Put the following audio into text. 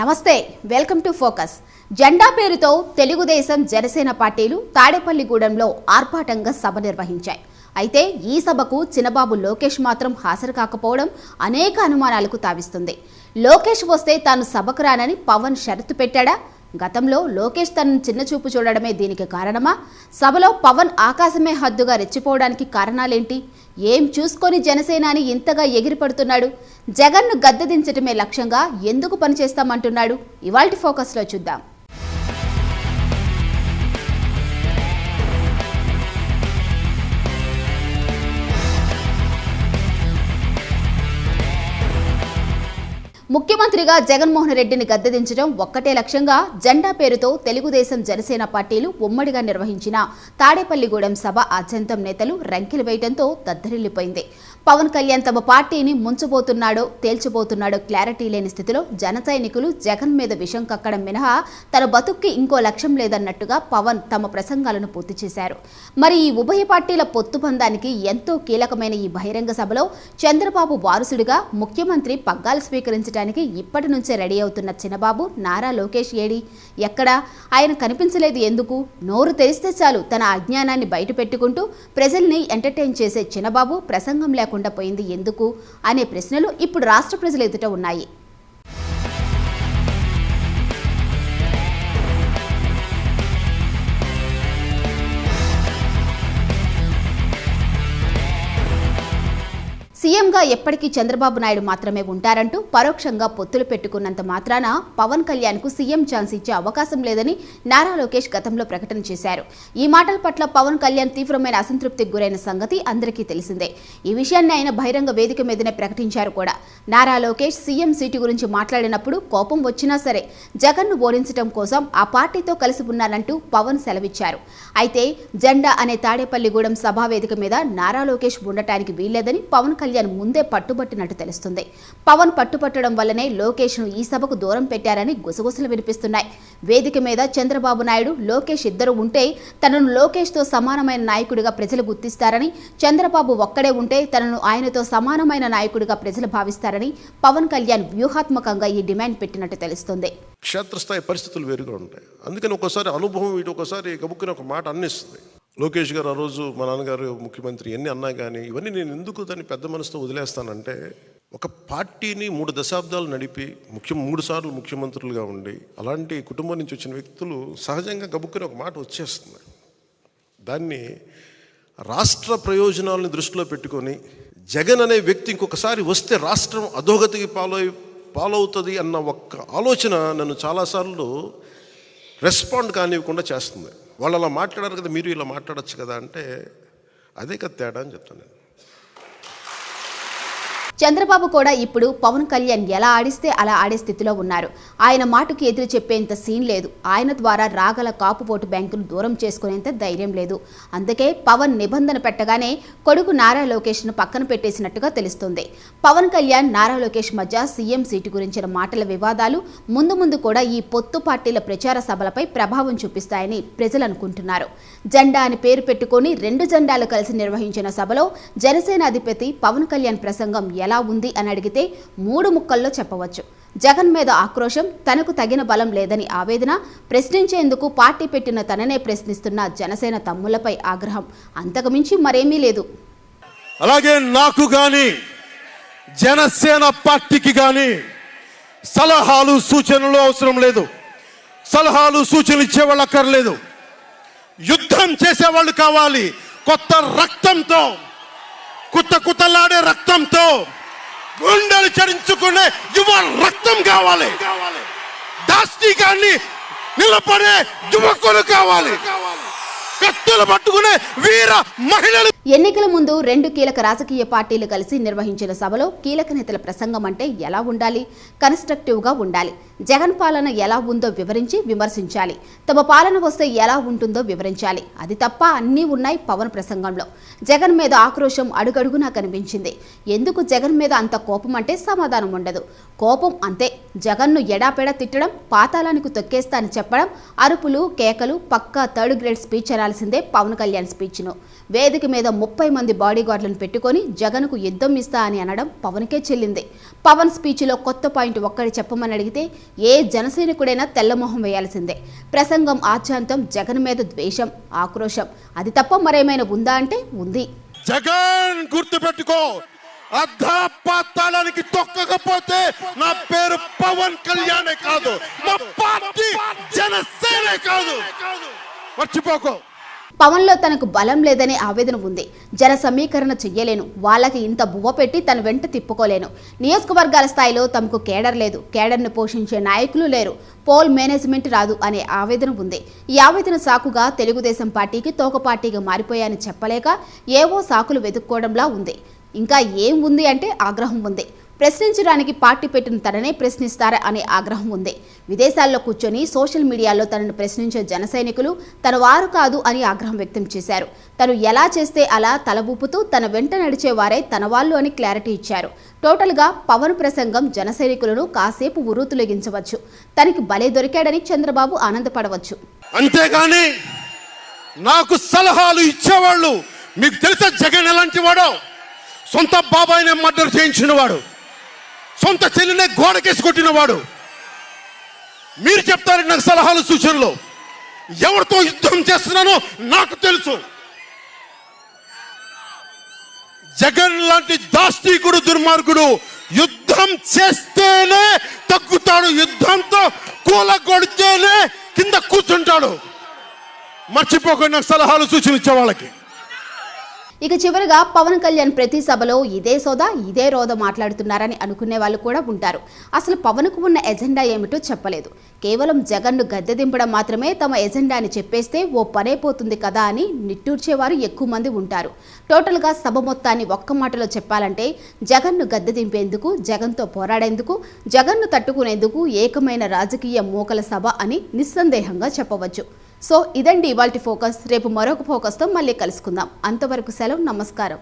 నమస్తే welcome to focus. జెండా పేరుతో తెలుగుదేశం జనసేన పార్టీలు తాడేపల్లిగూడెంలో ఆర్భాటంగా సభ నిర్వహించాయి. అయితే ఈ సభకు చిన్నబాబు లోకేష్ మాత్రం హాజరు కాకపోవడం అనేక అనుమానాలకు తావిస్తుంది. లోకేష్ వస్తే తాను సభకు రానని పవన్ షరతు పెట్టాడా? గతంలో లోకేష్ తనను చిన్నచూపు చూడడమే దీనికి కారణమా? సభలో పవన్ ఆకాశమే హద్దుగా రెచ్చిపోవడానికి కారణాలేంటి? ఏం చూసుకొని జనసేనాని ఇంతగా ఎగిరిపడుతున్నాడు? జగన్ను గద్దెదించటమే లక్ష్యంగా ఎందుకు పనిచేస్తామంటున్నాడు? ఇవాల్టి ఫోకస్లో చూద్దాం. ముఖ్యమంత్రిగా జగన్మోహన్ రెడ్డిని గద్దెదించడం ఒక్కటే లక్ష్యంగా జెండా పేరుతో తెలుగుదేశం జనసేన పార్టీలు ఉమ్మడిగా నిర్వహించిన తాడేపల్లిగూడెం సభ ఆద్యంతం నేతలు రంకెలు వేయడంతో దద్దరిల్లిపోయింది. పవన్ కళ్యాణ్ తమ పార్టీని ముంచబోతున్నాడో తేల్చబోతున్నాడో క్లారిటీ లేని స్థితిలో జన సైనికులు జగన్ మీద విషం కక్కడం మినహా తన బతుక్కి ఇంకో లక్ష్యం లేదన్నట్టుగా పవన్ తమ ప్రసంగాలను పూర్తి చేశారు. మరి ఈ ఉభయ పార్టీల పొత్తు బంధానికి ఎంతో కీలకమైన ఈ బహిరంగ సభలో చంద్రబాబు వారసుడిగా ముఖ్యమంత్రి పగ్గాలు స్వీకరించడానికి ఇప్పటి నుంచే రెడీ అవుతున్న చిన్నబాబు నారా లోకేష్ ఏడి? ఎక్కడా? ఆయన కనిపించలేదు ఎందుకు? నోరు తెరిస్తే చాలు తన అజ్ఞానాన్ని బయటపెట్టుకుంటూ ప్రజల్ని ఎంటర్టైన్ చేసే చిన్నబాబు ప్రసంగం లేకుండా పోయింది ఎందుకు? అనే ప్రశ్నలు ఇప్పుడు రాష్ట్ర ప్రజలు ఎదుట ఉన్నాయి. సీఎంగా ఎప్పటికీ చంద్రబాబు నాయుడు మాత్రమే ఉంటారంటూ పరోక్షంగా పొత్తులు పెట్టుకున్నంత మాత్రాన పవన్ కళ్యాణ్కు సీఎం ఛాన్స్ ఇచ్చే అవకాశం లేదని నారా లోకేష్ గతంలో ప్రకటన చేశారు. ఈ మాటల పట్ల పవన్ కళ్యాణ్ తీవ్రమైన అసంతృప్తికి గురైన సంగతి అందరికీ తెలిసిందే. ఈ విషయాన్ని ఆయన బహిరంగ వేదిక మీదనే ప్రకటించారు కూడా. నారా లోకేష్ సీఎం సీటు గురించి మాట్లాడినప్పుడు కోపం వచ్చినా సరే జగన్ను ఓడించడం కోసం ఆ పార్టీతో కలిసి ఉన్నానంటూ పవన్ సెలవిచ్చారు. అయితే జెండా అనే తాడేపల్లిగూడెం సభా వేదిక మీద నారా లోకేష్ ఉండటానికి వీల్లేదని పవన్ కళ్యాణ్ ముందే పట్టుబట్టినట్టు తెలుస్తుంది. పవన్ పట్టుబట్టడం వల్లనే లోకేష్ను ఈ సభకు దూరం పెట్టారని గుసగుసలు వినిపిస్తున్నాయి. వేదిక మీద చంద్రబాబు నాయుడు లోకేష్ ఇద్దరు ఉంటే తనను లోకేష్తో సమానమైన నాయకుడిగా ప్రజలు గుర్తిస్తారని చంద్రబాబు ఒక్కడే ఉంటే తనను ఆయనతో సమానమైన నాయకుడిగా ప్రజలు భావిస్తారని పవన్ కళ్యాణ్ వ్యూహాత్మకంగా ఈ డిమాండ్ పెట్టినట్టు తెలుస్తుంది. క్షేత్రస్థాయి పరిస్థితులు వేరుగా ఉంటాయి. అందుకని ఒకసారి అనుభవం ఇటు ఒకసారి గబుక్కుని ఒక మాట అన్నిస్తుంది. లోకేష్ గారు ఆ రోజు మా నాన్నగారు ముఖ్యమంత్రి ఎన్ని అన్నా కానీ ఇవన్నీ నేను ఎందుకు దాన్ని పెద్ద మనసుతో వదిలేస్తానంటే ఒక పార్టీని మూడు దశాబ్దాలు నడిపి ముఖ్యం మూడు సార్లు ముఖ్యమంత్రులుగా ఉండి అలాంటి కుటుంబం నుంచి వచ్చిన వ్యక్తులు సహజంగా గబుక్కుని ఒక మాట వచ్చేస్తుంది దాన్ని రాష్ట్ర ప్రయోజనాలను దృష్టిలో పెట్టుకొని జగన్ అనే వ్యక్తి ఇంకొకసారి వస్తే రాష్ట్రం అధోగతికి పాలై పాలవుతుంది అన్న ఒక్క ఆలోచన నన్ను చాలాసార్లు రెస్పాండ్ కానివ్వకుండా చేస్తుంది. వాళ్ళు అలా మాట్లాడారు కదా మీరు ఇలా మాట్లాడచ్చు కదా అంటే అదే కదా తేడా అని చెప్తాను నేను. చంద్రబాబు కూడా ఇప్పుడు పవన్ కళ్యాణ్ ఎలా ఆడిస్తే అలా ఆడే స్థితిలో ఉన్నారు. ఆయన మాటకు ఎదురు చెప్పేంత సీన్ లేదు. ఆయన ద్వారా రాగల కాపు ఓటు బ్యాంకును దూరం చేసుకునేంత ధైర్యం లేదు. అందుకే పవన్ నిబంధన పెట్టగానే కొడుకు నారా లోకేష్ను పక్కన పెట్టేసినట్టుగా తెలుస్తుంది. పవన్ కళ్యాణ్ నారా లోకేష్ మధ్య సీఎం సీటు గురించిన మాటల వివాదాలు ముందు ముందు కూడా ఈ పొత్తు పార్టీల ప్రచార సభలపై ప్రభావం చూపిస్తాయని ప్రజలు అనుకుంటున్నారు. జెండా అని పేరు పెట్టుకొని రెండు జెండాలు కలిసి నిర్వహించిన సభలో జనసేన అధిపతి పవన్ కళ్యాణ్ ప్రసంగం ఎలా ఉంది అని అడిగితే మూడు ముక్కల్లో చెప్పవచ్చు. జగన్ మీద ఆక్రోశం తనకు తగిన బలం లేదని ఆవేదన ప్రశ్నించేందుకు పార్టీ పెట్టిన తననే ప్రశ్నిస్తున్న జనసేన తమ్ములపై ఆగ్రహం. అంతకుమించి మరేమీ లేదు. అలాగే నాకు గాని జనసేన పార్టీకి గాని సలహాలు సూచనలు అవసరం లేదు. సలహాలు సూచనలు ఇచ్చేవాళ్ళు అక్కర్లేదు. యుద్ధం చేసేవాళ్ళు కావాలి. కొత్త రక్తంతో కుత్త కుత్తలాడే రక్తంతో. గుండెలు చరించుకునే యువ రక్తం కావాలి. దాష్టికాన్ని నిలబడే యువకులు కావాలి. కత్తులు పట్టుకునే వీర మహిళలు ఎన్నికల ముందు రెండు కీలక రాజకీయ పార్టీలు కలిసి నిర్వహించిన సభలో కీలక నేతల ప్రసంగం అంటే ఎలా ఉండాలి? కన్స్ట్రక్టివ్గా ఉండాలి. జగన్ పాలన ఎలా ఉందో వివరించి విమర్శించాలి. తమ పాలన వస్తే ఎలా ఉంటుందో వివరించాలి. అది తప్ప అన్నీ ఉన్నాయి పవన్ ప్రసంగంలో. జగన్ మీద ఆక్రోశం అడుగడుగునా కనిపించింది. ఎందుకు జగన్ మీద అంత కోపం అంటే సమాధానం ఉండదు. కోపం అంతే. జగన్ను ఎడాపెడా తిట్టడం పాతాళానికి తొక్కేస్తా అని చెప్పడం అరుపులు కేకలు పక్కా థర్డ్ గ్రేడ్ స్పీచ్ అనాల్సిందే పవన్ కళ్యాణ్ స్పీచ్ను. వేదిక మీద ముప్పై మంది బాడీగార్డులను పెట్టుకొని జగన్కు యుద్ధం ఇస్తా అని అనడం పవన్కే చెల్లింది. పవన్ స్పీచ్లో కొత్త పాయింట్ ఒక్కటి చెప్పమని అడిగితే ఏ జనసైనికుడైనా తెల్లమొహం వేయాల్సిందే. ప్రసంగం ఆచాంతం జగన్ మీద ద్వేషం ఆక్రోశం అది తప్ప మరేమైనా ఉందా అంటే ఉంది. జగన్ గుర్తుపెట్టుకో అర్ధపాతాళానికి తొక్కకపోతే నా పేరు పవన్ కళ్యాణే కాదు. మా పార్టీ జనసేనే కాదు. మర్చిపోకో. పవన్లో తనకు బలం లేదనే ఆవేదన ఉంది. జన సమీకరణ చెయ్యలేను. వాళ్ళకి ఇంత బువ్వ పెట్టి తన వెంట తిప్పుకోలేను. నియోజకవర్గాల స్థాయిలో తమకు కేడర్ లేదు. కేడర్ను పోషించే నాయకులు లేరు. పోల్ మేనేజ్మెంట్ రాదు అనే ఆవేదన ఉంది. ఈ ఆవేదన సాకుగా తెలుగుదేశం పార్టీకి తోక పార్టీగా మారిపోయాయని చెప్పలేక ఏవో సాకులు వెతుక్కోవడంలా ఉంది. ఇంకా ఏం ఉంది అంటే ఆగ్రహం ఉంది. ప్రశ్నించడానికి పార్టీ పెట్టిన తననే ప్రశ్నిస్తారా అనే ఆగ్రహం ఉంది. విదేశాల్లో కూర్చొని సోషల్ మీడియాలో తనను ప్రశ్నించే జన సైనికులు తన వారు కాదు అని ఆగ్రహం వ్యక్తం చేశారు. తను ఎలా చేస్తే అలా తల ఊపుతూ తన వెంట నడిచే వారే తన వాళ్ళు అని క్లారిటీ ఇచ్చారు. టోటల్గా పవన్ ప్రసంగం జన సైనికులను కాసేపు ఉరుతులగించవచ్చు. తనకి బలే దొరికాడని చంద్రబాబు ఆనందపడవచ్చు. అంతేగాని నాకు సలహాలు ఇచ్చేవాళ్ళు మీకు తెలిసే జగన్ ఎలాంటి వాడో? సొంత బాబాయినే మర్డర్ చేయించిన వాడు. సొంత చెల్లినే గోడకేసి కొట్టినవాడు మీరు చెప్తారు నాకు సలహాలు సూచనలు. ఎవరితో యుద్ధం చేస్తున్నానో నాకు తెలుసు. జగన్ లాంటి దాష్టీకుడు దుర్మార్గుడు యుద్ధం చేస్తేనే తగ్గుతాడు. యుద్ధంతో కూలగొడితేనే కింద కూర్చుంటాడు. మర్చిపోకుండా సలహాలు సూచనలు ఇచ్చే వాళ్ళకి. ఇక చివరిగా పవన్ కళ్యాణ్ ప్రతి సభలో ఇదే సోదా ఇదే రోద మాట్లాడుతున్నారని అనుకునే వాళ్ళు కూడా ఉంటారు. అసలు పవన్కు ఉన్న ఎజెండా ఏమిటో చెప్పలేదు. కేవలం జగన్ను గద్దె దింపడం మాత్రమే తమ ఎజెండా అని చెప్పేస్తే ఓ పనైపోతుంది కదా అని నిట్టూర్చేవారు ఎక్కువ మంది ఉంటారు. టోటల్గా సభ మొత్తాన్ని ఒక్క మాటలో చెప్పాలంటే జగన్ను గద్దె దింపేందుకు జగన్తో పోరాడేందుకు జగన్ను తట్టుకునేందుకు ఏకమైన రాజకీయ మూకల సభ అని నిస్సందేహంగా చెప్పవచ్చు. సో ఇదండి ఇవాళ ఫోకస్. రేపు మరొక ఫోకస్తో మళ్ళీ కలుసుకుందాం. అంతవరకు సెలవు నమస్కారం.